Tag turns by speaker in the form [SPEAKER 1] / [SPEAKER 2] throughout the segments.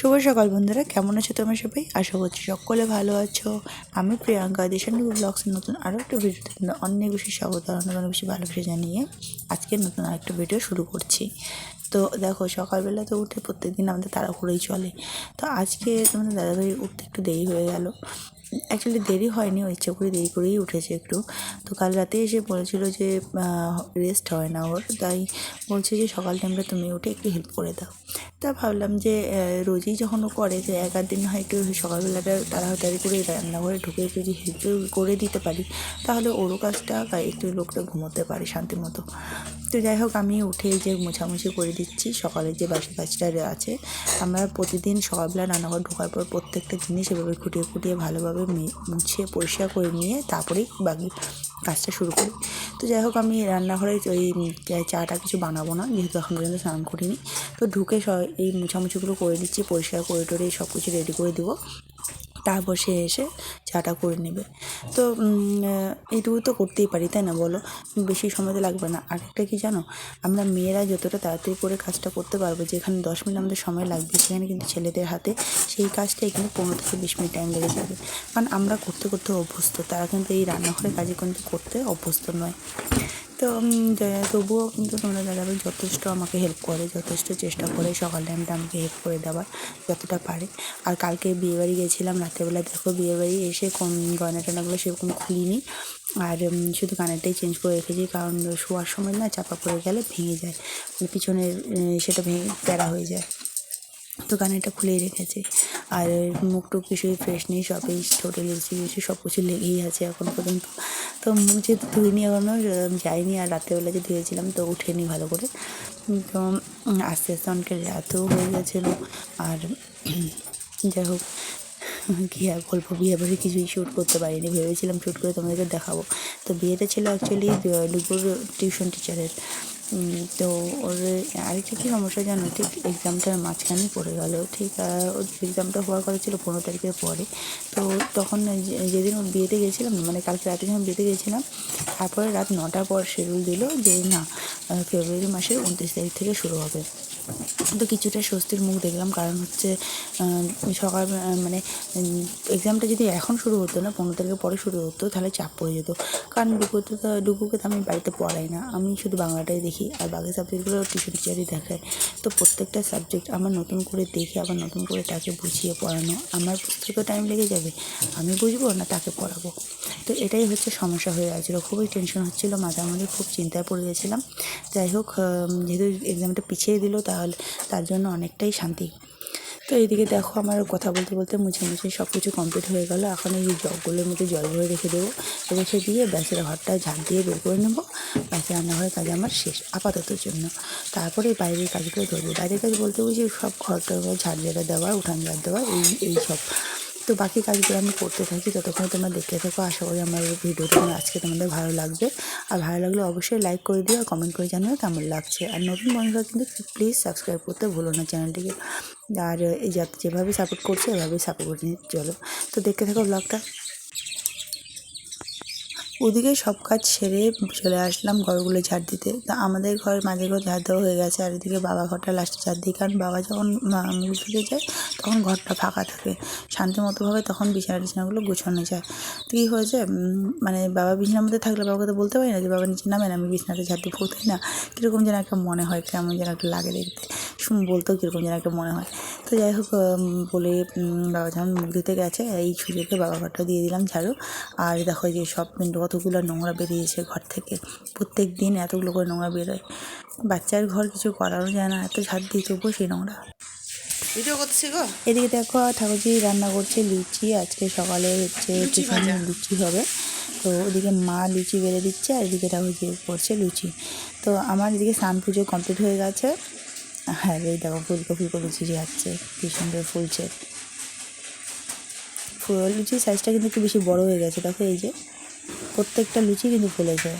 [SPEAKER 1] শুভ সকাল বন্ধুরা, কেমন আছো তোমরা সবাই? আশা করছি সকলে ভালো আছো। আমি প্রিয়াঙ্কা দেশানু ব্লগসের নতুন আরও একটা ভিডিওতে কিন্তু অনেক বেশি স্বাগত, অনেক অনেক বেশি ভালোবেসে জানিয়ে আজকে নতুন আরেকটা ভিডিও শুরু করছি। তো দেখো, সকালবেলা তো উঠে প্রত্যেকদিন আমাদের তাড়াহুড়োই চলে। তো আজকে তোমাদের দাদাভাই উঠতে একটু দেরি হয়ে গেল। অ্যাকচুয়ালি দেরি হয়নি, ও ইচ্ছে করে দেরি করেই উঠেছে একটু। তো কাল রাতে এসে বলেছিল যে রেস্ট হয় না ওর, তাই বলছে যে সকাল টাইমটা তুমি উঠে একটু হেল্প করে দাও। তা ভাবলাম যে রোজই যখন ও করে, যে এক আধ দিন হয় একটু সকালবেলাটা তাড়াতাড়ি করে রান্নাঘরে ঢুকে একটু যদি হেল্প করে দিতে পারি, তাহলে ওরও কাজটা একটু লোকটা ঘুমোতে পারে শান্তি মতো। তো যাই হোক, আমি উঠে যে মোছামুছি করে দিচ্ছি সকালে যে বাসি কাজটা আছে, আমরা প্রতিদিন সকালবেলা রান্নাঘর ঢোকার পর প্রত্যেকটা জিনিস এভাবে খুঁটিয়ে খুঁটিয়ে ভালোভাবে মে- মুছে পরিষ্কার করে নিয়ে তারপরেই বাকি কাজটা শুরু করি। তো যাই হোক, আমি রান্নাঘরে ওই চাটা কিছু বানাবো না, যেহেতু এখন পর্যন্ত স্নান করিনি। তো ঢুকে এই মুছামুছিগুলো করে দিচ্ছি, পরিষ্কার করে টরে সব কিছু রেডি করে দেবো। তারপর সে এসে চাটা করে নেবে। তো এইটুকু তো করতেই পারি, তাই না বলো? বেশি সময় তো লাগবে না। আরেকটা কি জানো? আমরা মেয়েরা যতটা তাড়াতাড়ি করে কাজটা করতে পারব, যেখানে দশ মিনিট আমাদের সময় লাগবে, সেখানে কিন্তু ছেলেদের হাতে সেই কাজটা এখানে পনেরো থেকে বিশ মিনিট টাইম লেগে যাবে। কারণ আমরা করতে করতে অভ্যস্ত, তারা কিন্তু এই রান্নাঘরের কাজে কিন্তু করতে অভ্যস্ত নয়। তো তবুও কিন্তু তোমরা দাদাভাই যথেষ্ট আমাকে হেল্প করে, যথেষ্ট চেষ্টা করে সকাল টাইমটা আমাকে হেল্প করে দেওয়ার যতটা পারে। আর কালকে বিয়েবাড়ি গেছিলাম, রাত্রেবেলা দেখো বিয়েবাড়ি এসে কোন গয়না টয়নাগুলো সেরকম খুলিনি। আর শুধু কানেরটাই চেঞ্জ করে রেখেছি, কারণ শোয়ার সময় না চাপা পড়ে গেলে ভেঙে যায় মানে পিছনের সেটা ভেঙে, প্যারা হয়ে যায়। তো কানেরটা খুলেই রেখেছি। আর মুখ টুক কিছুই ফ্রেশ নেই, সবই ঠোঁটে লিপস্টিক, কিছু সব কিছু লেগেই আছে এখন পর্যন্ত। তো মুখ যেহেতু ধুইনি এখনও যাইনি, আর রাত্রেবেলা যে ধুয়েছিলাম তো উঠেনি ভালো করে। তো আস্তে আস্তে অনেকটা রাতেও হয়ে গেছিল। আর যাই হোক কী আর বলব বিয়ে বাড়ি কিছুই শ্যুট করতে পারিনি। ভেবেছিলাম শ্যুট করে তোমাদেরকে দেখাবো। তো বিয়েটা ছিল অ্যাকচুয়ালি ডুপুর টিউশন টিচারের তো ওর আরেকটা কী সমস্যা জানো? ঠিক এক্সামটার মাঝখানে পড়ে গেল। ঠিক ওর এক্সামটা হওয়ার কথা ছিল পনেরো তারিখের পরে। তো তখন যেদিন ওর বিয়েতে গেছিলাম মানে কালকে রাতে যখন বিয়েতে গেছিলাম, তারপরে রাত নটার পর শিডিউল দিল যে না ফেব্রুয়ারি মাসের উনত্রিশ তারিখ থেকে শুরু হবে। তো কিছুটা স্বস্তির মুখ দেখলাম, কারণ হচ্ছে সকাল মানে এক্সামটা যদি এখন শুরু হতো না, পনেরো তারিখের পরে শুরু হতো, তাহলে চাপ পড়ে যেত। কারণ ডুকুতে তো ডুকুকে তো আমি বাড়িতে পড়াই না। আমি শুধু বাংলাটাই দেখি, আর বাকি সাবজেক্টগুলো টিউশন টিচারই দেখায়। তো প্রত্যেকটা সাবজেক্ট আমার নতুন করে দেখে, আবার নতুন করে তাকে বুঝিয়ে পড়ানো, আমার তো টাইম লেগে যাবে, আমি বুঝব না তাকে পড়াবো। তো এটাই হচ্ছে সমস্যা হয়ে গেছিল। খুবই টেনশন হচ্ছিল মধ্যে খুব চিন্তায় পড়ে গেছিলাম। যাই হোক যেহেতু এক্সামটা পিছিয়ে দিল তাহলে তার জন্য অনেকটাই শান্তি। তো এইদিকে দেখো আমার কথা বলতে বলতে মুছে মুছে সব কিছু কমপ্লিট হয়ে গেল। এখন এই জগগুলোর মধ্যে জল ভরে রেখে দেবো। রেখে দিয়ে ব্যাসের ঘরটা ঝাঁপ দিয়ে বের করে নেব। ব্যাসের রান্নাঘরের কাজ আমার শেষ আপাতত জন্য। তারপরে বাইরের কাজগুলো ধরবো। বাইরের কাজ বলতে বুঝি সব ঘর টর ঝাড় ঝেড়ে দেওয়া, উঠান ঝাড় দেওয়া, এই এই সব। তো বাকি কাজগুলো আমি করতে থাকি, ততক্ষণ তোমরা দেখতে থাকো। আশা করি আমার ভিডিওটি তোমার আজকে তোমাদের ভালো লাগবে। আর ভালো লাগলে অবশ্যই লাইক করে দিও, আর কমেন্ট করে জানিও কেমন লাগছে। আর নতুন বন্ধুরা কিন্তু প্লিজ সাবস্ক্রাইব করতে ভুলো না চ্যানেলটিকে। আর এই যেভাবে সাপোর্ট করছে, এভাবেই সাপোর্ট করে নিয়ে চলো, তো দেখতে থাকো ব্লগটা ওদিকে সব কাজ সেরে চলে আসলাম ঘরগুলো ঝাড় দিতে। তা আমাদের ঘর মাঝে ঘর ঝাড় দেওয়া হয়ে গেছে, আর এদিকে বাবা ঘরটা লাস্টে ঝাড় দিই, কারণ বাবা যখন মুখ ধুতে যায়, তখন ঘরটা ফাঁকা থাকে। শান্তিমতোভাবে তখন বিছানা টিছানাগুলো গুছানো যায়। তো কী হয়েছে মানে বাবা বিছানার মধ্যে থাকলে বাবাকে তো বলতে পারি না যে, বাবা নিচে নামেন আমি বিছানাতে ঝাড় দিয়ে তাই না? কীরকম যেন একটা মনে হয়, কেমন যেন একটা লাগে দেখতে। শুন, বলতেও কীরকম যেন একটা মনে হয়। তো যাই হোক বলে বাবা যখন মুখ ধুতে গেছে, এই সুযোগে বাবা ঘরটা দিয়ে দিলাম ঝাড়ু। আর দেখো যে সব কতগুলো নোংরা বেরিয়েছে ঘর থেকে। প্রত্যেক দিন এতগুলো করে নোংরা বেরোয়। বাচ্চার ঘর কিছু করারও যায় না এত ঝাড় দিয়ে তবুও সেই নোংরা।
[SPEAKER 2] ভিডিও করতেছি গো।
[SPEAKER 1] এদিকে দেখো ঠাকুরজি রান্না করছে লুচি আজকে সকালে হচ্ছে টিফিনে লুচি হবে। তো ওদিকে মা লুচি বেড়ে দিচ্ছে আর এদিকে ঠাকুরজি করছে লুচি। তো আমার এদিকে স্নান পুজো কমপ্লিট হয়ে গেছে। হ্যাঁ এই দেখো ফুলকো ফুলকো লুচি যাচ্ছে কি সুন্দর ফুলছে। ফুল লুচির সাইজটা কিন্তু একটু বেশি বড় হয়ে গেছে দেখো এই যে। প্রত্যেকটা লুচি কিন্তু ফুলেছে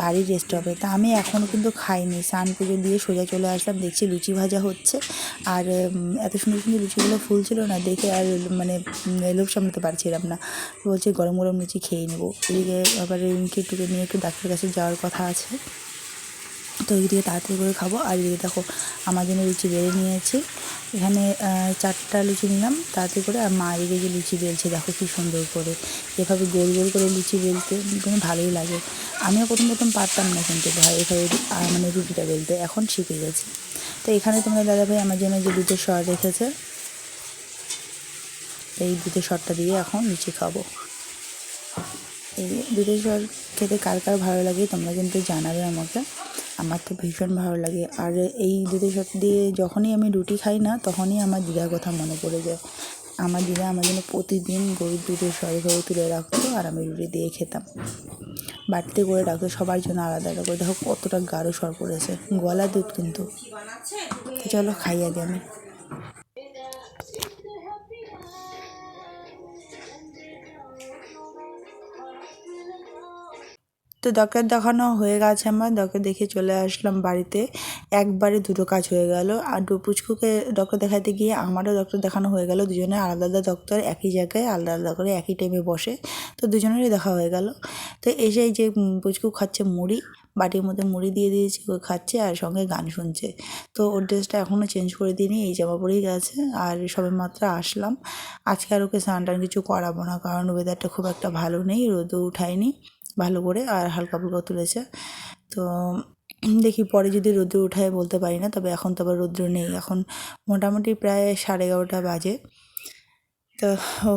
[SPEAKER 1] বাড়ির হবে তা আমি এখনও কিন্তু খাইনি। স্নান পুজো দিয়ে সোজা চলে আসলাম, দেখছি লুচি ভাজা হচ্ছে। আর এত সুন্দর সুন্দর লুচিগুলো ফুলছিল না, দেখে আর মানে লোভ সামলাতে পারছিলাম না। বলছে গরম গরম লুচি খেয়ে নেব। এদিকে আবার রিঙ্কি টুকে নিয়ে একটু ডাক্তারের কাছে যাওয়ার কথা আছে। তো এইদিকে তাড়াতাড়ি করে খাব। আর এদিকে দেখো, আমার জন্য লুচি বেড়ে নিয়েছি। এখানে চারটা লুচি নিলাম, তাড়াতাড়ি করে। আর মা এদিকে যে লুচি বেলছে, দেখো কি সুন্দর করে। এভাবে গোল গোল করে লুচি বেলতে কিন্তু ভালোই লাগে। আমিও প্রথম প্রথম পারতাম না কিন্তু ভাই, এভাবে মানে রুটিটা বেলতে। এখন শিখে গেছি। তো এখানে তোমরা দাদাভাই আমার জন্য যে দুধের সর রেখেছে, এই দুধের সরটা দিয়ে এখন লুচি খাব। এই দুধের সর খেতে কার কার ভালো লাগে তোমরা কিন্তু জানাবে আমাকে। আমার তো ভীষণ ভালো লাগে। আর এই দুধের সাথে দিয়ে যখনই আমি রুটি খাই না, তখনই আমার দিদার কথা মনে পড়ে যায়। আমার দিদা আমার জন্য প্রতিদিন গরুর দুধের সরে ঘরে তুলে রাখতো আর আমি রুটি দিয়ে খেতাম। বাড়িতে করে রাখতো, সবার জন্য আলাদা আলাদা করে। দেখো কতটা গাঢ় সর পড়েছে গলা দুধ কিন্তু। চলো খাইয়া আগে আমি। তো ডক্টর দেখানো হয়ে গেছে আমার ডক্টর দেখে চলে আসলাম বাড়িতে। একবারে দুটো কাজ হয়ে গেল। আর দু পুচকুকে ডক্টর দেখাতে গিয়ে আমারও ডক্টর দেখানো হয়ে গেল। দুজনে আলাদা আলাদা ডক্টর একই জায়গায় আলাদা আলাদা করে একই টাইমে বসে। তো দুজনেরই দেখা হয়ে গেল। তো এসে এই যে পুচকু খাচ্ছে মুড়ি, বাটির মধ্যে মুড়ি দিয়ে দিয়েছি, ও খাচ্ছে আর সঙ্গে গান শুনছে। তো ওর ড্রেসটা এখনও চেঞ্জ করে দিইনি, এই জামা পরেই গেছে। আর সবে মাত্র আসলাম। আজকে আর ওকে স্নান টান কিছু করাবো না, কারণ ওয়েদারটা খুব একটা ভালো নেই, রোদও উঠায়নি। ভালো করে আর হালকা ফুলকা তুলেছে। তো দেখি পরে যদি রৌদ্র উঠায় বলতে পারি না, তবে এখন তো আবার রৌদ্র নেই। এখন মোটামুটি প্রায় সাড়ে এগারোটা বাজে। তো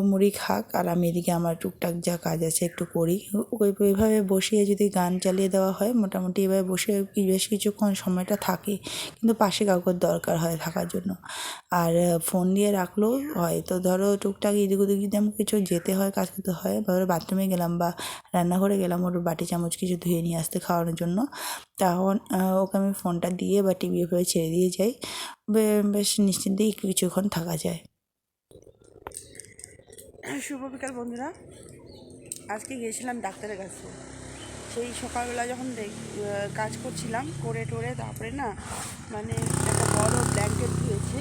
[SPEAKER 1] মুড়ি খাক আর আমি এদিকে আমার টুকটাক যা কাজ আছে একটু করি। ওই, ওইভাবে বসিয়ে যদি গান চালিয়ে দেওয়া হয়, মোটামুটি এভাবে বসে বেশ কিছুক্ষণ সময়টা থাকে, কিন্তু পাশে কাউকে দরকার হয় থাকার জন্য। আর ফোন দিয়ে রাখলেও হয়। তো ধরো টুকটাক এদিক ওদিক যদি আমার কিছু যেতে হয়, কাজ করতে হয়, ধরো বাথরুমে গেলাম বা রান্নাঘরে গেলাম, ওর বাটি চামচ কিছু ধুয়ে নিয়ে আসতে খাওয়ানোর জন্য, তখন ওকে আমি ফোনটা দিয়ে বা টিভি এভাবে ছেড়ে দিয়ে যাই। বেশ নিশ্চিন্তেই কিছুক্ষণ থাকা যায়।
[SPEAKER 2] শুভ বিকাল, বন্ধুরা। আজকে গিয়েছিলাম ডাক্তারের কাছে। সেই সকালবেলা যখন দেখ- কাজ করছিলাম করে টোরে, তারপরে না মানে একটা বড় ব্ল্যাঙ্কেট ধুয়েছে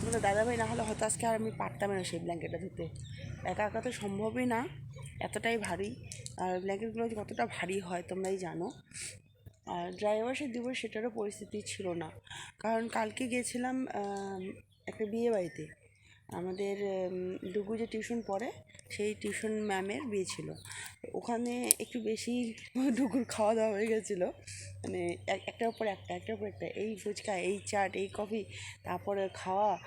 [SPEAKER 2] তোমাদের দাদাভাই না হলে হয়তো আজকে আর আমি পারতাম না সেই ব্ল্যাঙ্কেটটা ধুতে। একা একা তো সম্ভবই না, এতটাই ভারী। আর ব্ল্যাঙ্কেটগুলো কতটা ভারী হয়, তোমরাই জানো। আর ড্রাইভার সে দিব সেটারও পরিস্থিতি ছিল না। কারণ কালকে গিয়েছিলাম একটা বিয়ে বাড়িতে। আমাদের ডুগু যে টিউশন পড়ে, সেই টিউশন ম্যামের বিয়ে ছিল। ওখানে একটু বেশি ডুগুর খাওয়া দাওয়া হয়ে গেছিল। মানে এক- একটার উপর একটা, একটার উপর একটা, এই ফুচকা, এই চাট, এই কফি, তারপরে খাওয়া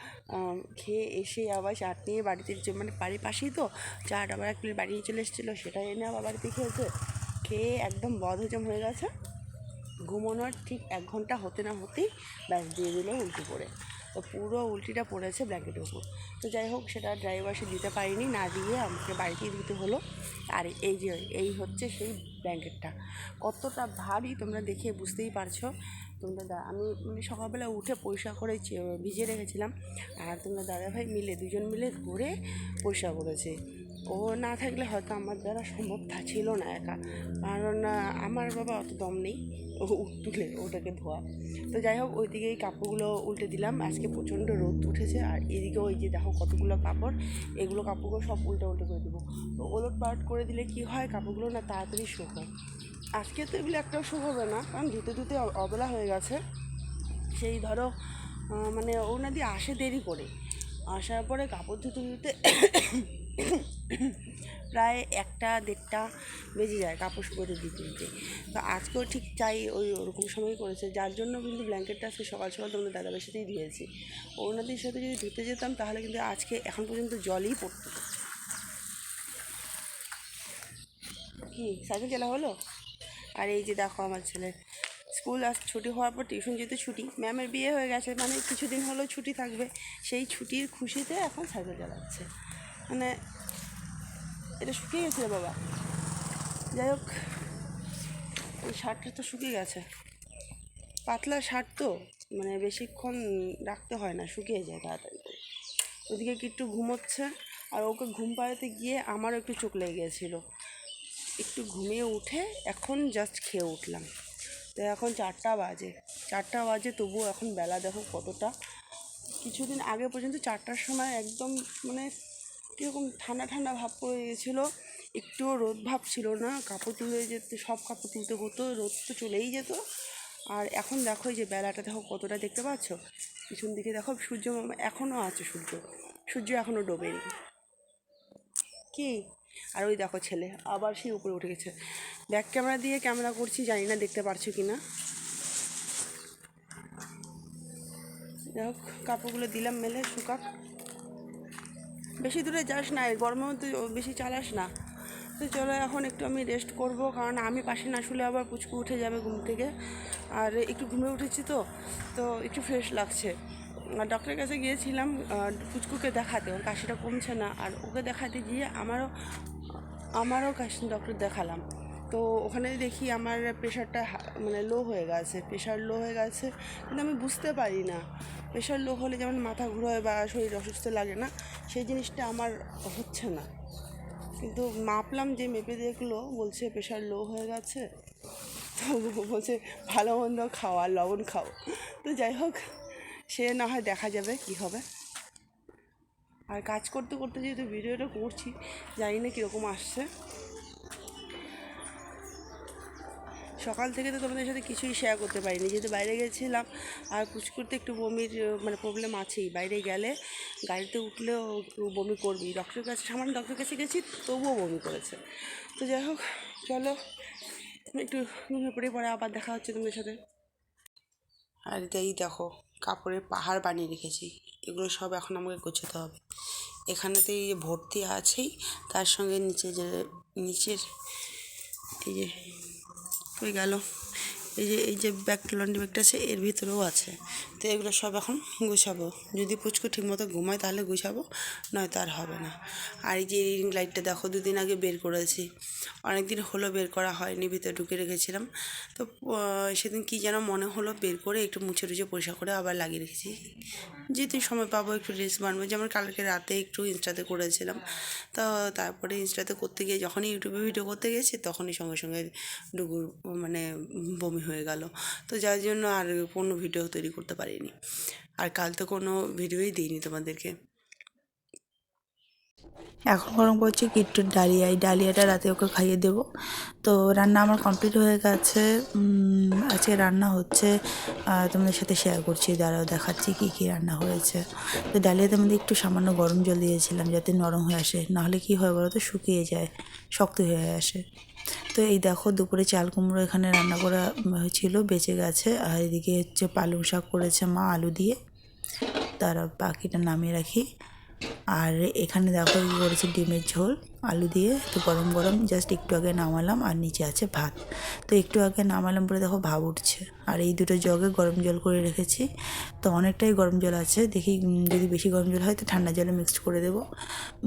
[SPEAKER 2] খেয়ে এসে আবার চাট নিয়ে বাড়িতে মানে বাড়ির পাশেই তো, চাট আবার এক প্লেট বাড়ি নিয়ে চলে এসেছিল সেটা এনে আবার বাড়িতে খেয়েছে। খেয়ে একদম বদহজম হয়ে গেছে। ঘুমানোর ঠিক এক ঘণ্টা হতে না হতেই ব্যাস দিয়ে দিল উল্টি পড়ে তো পুরো উল্টিটা পড়েছে ব্ল্যাঙ্কেটের উপর। তো যাই হোক, সেটা ড্রাইভার সে দিতে পারিনি, না দিয়ে আমাকে বাড়িতেই দিতে হলো। আর এই যে, এই হচ্ছে সেই ব্ল্যাঙ্কেটটা কতটা ভারী তোমরা দেখে বুঝতেই পারছ। তোমরা দা, আমি মানে সকালবেলা উঠে পয়সা করে ভিজে রেখেছিলাম। আর তোমরা দাদাভাই মিলে, দুজন মিলে ঘুরে পয়সা করেছে। ও না থাকলে হয়তো আমার দ্বারা সম্ভব ছিল না একা। কারণ আমার বাবা অত দম নেই। ও তুলে ওটাকে ধোয়া। তো যাই হোক, ওইদিকে এই কাপড়গুলো উল্টে দিলাম। আজকে প্রচণ্ড রোদ উঠেছে। আর এদিকে ওই যে দেখো কতগুলো কাপড়, এগুলো কাপড়গুলো সব উল্টে উল্টে করে দেবো। তো ওলট পালট করে দিলে কি হয়? কাপড়গুলো না তাড়াতাড়ি শুকায়। আজকে তো এগুলো একটাও শুকাবে না, কারণ ধুতে ধুতে অবেলা হয়ে গেছে। সেই ধরো মানে ওনাদি আসে দেরি করে। আসার পরে কাপড় ধুতে ধুতে প্রায় একটা দেড়টা বেজে যায় কাপড় শুকোতে দিতে দিতে। তো আজকেও ঠিক চাই ওই ওরকম সময় করেছে যার জন্য কিন্তু ব্ল্যাঙ্কেটটা আজকে সকাল সকাল তোমাদের দাদাবের সাথেই ধুয়েছি ওনাদের সাথে যদি ধুতে যেতাম তাহলে কিন্তু আজকে এখন পর্যন্ত জলই পড়তো। কি, সাইকেল চালা হলো? আর এই যে দেখো আমার ছেলে। স্কুল আজ ছুটি হওয়ার পর টিউশন যেতে ছুটি। ম্যামের বিয়ে হয়ে গেছে মানে কিছুদিন হলেও ছুটি থাকবে। সেই ছুটির খুশিতে এখন সাইকেল চালাচ্ছে। মানে এটা শুকিয়ে গেছে বাবা। যাই হোক, এই শার্টটা তো শুকিয়ে গেছে। পাতলা শার্ট তো মানে বেশিক্ষণ রাখতে হয় না, শুকিয়ে যায় তাড়াতাড়ি ওদিকে কি একটু ঘুমোচ্ছে, আর ওকে ঘুম পাড়াতে গিয়ে আমারও একটু চোখ লেগে গিয়েছিল একটু ঘুমিয়ে উঠে এখন জাস্ট খেয়ে উঠলাম। তো এখন চারটা বাজে। চারটা বাজে, তবুও এখন বেলা দেখো কতটা। কিছুদিন আগে পর্যন্ত চারটার সময় একদম মানে কীরকম ঠান্ডা ঠান্ডা ভাব পড়ে গেছিল। একটুও রোদ ভাব ছিল না, কাপড় তুলে যেতে, সব কাপড় তুলতে হতো, রোদ তো চলেই যেত। আর এখন দেখো যে বেলাটা, দেখো কতটা দেখতে পাচ্ছ? পিছন দিকে দেখো সূর্য এখনও আছে সূর্য। সূর্য এখনও ডোবেনি। কি? আর ওই দেখো ছেলে, আবার সেই উপরে উঠে গেছে। ব্যাক ক্যামেরা দিয়ে ক্যামেরা করছি, জানি না দেখতে পারছ কি না যাই হোক, কাপড়গুলো দিলাম, মেলে, শুকাক। বেশি দূরে যাস না গরমের মধ্যে বেশি চালাস না। তো চলো এখন একটু আমি রেস্ট করব, কারণ আমি পাশে না শুলে আবার পুচকু উঠে যাবে ঘুম থেকে। আর একটু ঘুমে উঠেছি তো তো একটু ফ্রেশ লাগছে। ডক্টরের কাছে গিয়েছিলাম পুচকুকে দেখাতে, ওর কাশিটা কমছে না। আর ওকে দেখাতে গিয়ে আমারও আমারও কাশি ডক্টর দেখালাম। তো ওখানে দেখি আমার প্রেশারটা মানে লো হয়ে গেছে প্রেশার লো হয়ে গেছে কিন্তু আমি বুঝতে পারি না। প্রেশার লো হলে যেমন মাথা ঘুরোয় বা শরীর অসুস্থ লাগে না, সেই জিনিসটা আমার হচ্ছে না। কিন্তু মাপলাম যে মেপে দেখল, বলছে প্রেশার লো হয়ে গেছে, তো বলছে ভালো মন্দ খাওয়া লবণ খাও। তো যাই হোক, সে না হয় দেখা যাবে কি হবে। আর কাজ করতে করতে যেহেতু ভিডিওটা করছি, জানি না কীরকম আসছে। সকাল থেকে তো তোমাদের সাথে কিছুই শেয়ার করতে পারিনি। যেহেতু বাইরে গেছিলাম, আর পুচকুরতে একটু বমির মানে প্রবলেম আছেই। বাইরে গেলে গাড়িতে উঠলেও একটু বমি করবি। ডক্টরের কাছে, সামান্য ডক্টরের কাছে গেছি, তবুও বমি করেছে। তো যাই হোক, চলো, একটু ঘুমিয়ে পড়ে, পরে আবার দেখা হচ্ছে তোমাদের সাথে। আর এই দেখো, কাপড়ের পাহাড় বানিয়ে রেখেছি। এগুলো সব এখন আমাকে গোছাতে হবে। এখানেতে এই যে ভর্তি আছেই, তার সঙ্গে নিচে যে, নিচের এই যে কই গেল এই যে এই যে ব্যাগটা লন্ডি ব্যাগটা আছে, এর ভিতরেও আছে। তো এগুলো সব এখন গুছাবো। যদি পুচকু ঠিকমতো ঘুমায়, তাহলে গুছাবো, নয়তো আর হবে না। আর এই যে রিং লাইটটা দেখো, দুদিন আগে বের করেছি। অনেক দিন হলো বের করা হয়নি, ভিতরে ঢুকে রেখেছিলাম। তো সেদিন কি যেন মনে হলো, বের করে একটু মুছে টুছে পরিষ্কার করে আবার লাগিয়ে রেখেছি। যেহেতু সময় পাবো, একটু রিলস বানবো। যেমন কালকে রাতে একটু ইনস্টাতে করেছিলাম। তো তারপরে ইনস্টাতে করতে গিয়ে যখনই ইউটিউবে ভিডিও করতে গেছি, তখনই সঙ্গে সঙ্গে ডুগুর মানে বমি হয়ে গেল। তো যার জন্য আর কোনো ভিডিও তৈরি করতে পারিনি। আর কাল তো কোনো ভিডিওই দিইনি তোমাদেরকে।
[SPEAKER 1] এখন গরম করছি কিট্টুর ডালিয়া। এই ডালিয়াটা রাতে ওকে খাইয়ে দেবো। তো রান্না আমার কমপ্লিট হয়ে গেছে। আজকে রান্না হচ্ছে তোমাদের সাথে শেয়ার করছি। দাঁড়াও, দেখাচ্ছি কী কী রান্না হয়েছে। তো ডালিয়াতে মধ্যে একটু সামান্য গরম জল দিয়েছিলাম যাতে নরম হয়ে আসে। নাহলে কী হয় বলো তো শুকিয়ে যায়, শক্ত হয়ে আসে। তো এই দেখো দুপুরে চাল কুমড়ো এখানে রান্না করা হয়েছিল, বেঁচে গেছে। আর এদিকে হচ্ছে পালং শাক করেছে মা আলু দিয়ে। তারা বাকিটা নামিয়ে রাখি। আর এখানে দেখো কি করেছে, ডিমের ঝোল, আলু দিয়ে তো গরম গরম জাস্ট একটু আগে নামালাম আর নিচে আছে ভাত। তো একটু আগে নামালাম পরে দেখো ভাব উঠছে। আর এই দুটো জগে গরম জল করে রেখেছি। তো অনেকটাই গরম জল আছে। দেখি যদি বেশি গরম জল হয় তো ঠান্ডা জলে মিক্সড করে দেবো।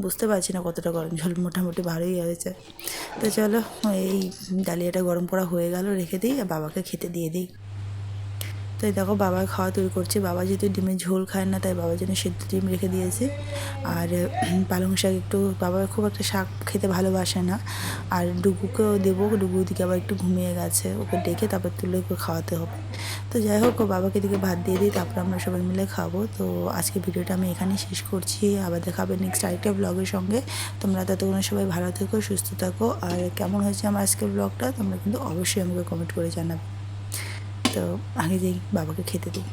[SPEAKER 1] বুঝতে পারছি না কতটা গরম জল, মোটামুটি ভালোই হয়েছে। তো চলো, এই ডালিয়াটা গরম করা হয়ে গেল, রেখে দিই আর বাবাকে খেতে দিয়ে দিই। তো এই দেখো বাবা খাওয়া তৈরি করছে। বাবা যেহেতু ডিমের ঝোল খায় না, তাই বাবার জন্য সেদ্ধ ডিম রেখে দিয়েছে। আর পালং শাক একটু, বাবা খুব একটা শাক খেতে ভালোবাসে না। আর ডুগুকেও দেবো ডুগু দিকে আবার একটু ঘুমিয়ে গেছে। ওকে ডেকে তারপর তুলে ওকে খাওয়াতে হবে। তো যাই হোক বাবাকে দিকে ভাত দিয়ে দিই, তারপর আমরা সবাই মিলে খাব। তো আজকে ভিডিওটা আমি এখানেই শেষ করছি। আবার দেখাবে নেক্সট আরেকটা ব্লগের সঙ্গে। তোমরা ততক্ষণ সবাই ভালো থেকো, সুস্থ থাকো। আর কেমন হয়েছে আমার আজকের ব্লগটা তোমরা কিন্তু অবশ্যই আমাকে কমেন্ট করে জানাবে। তো আগে যাই বাবাকে খেতে দিই।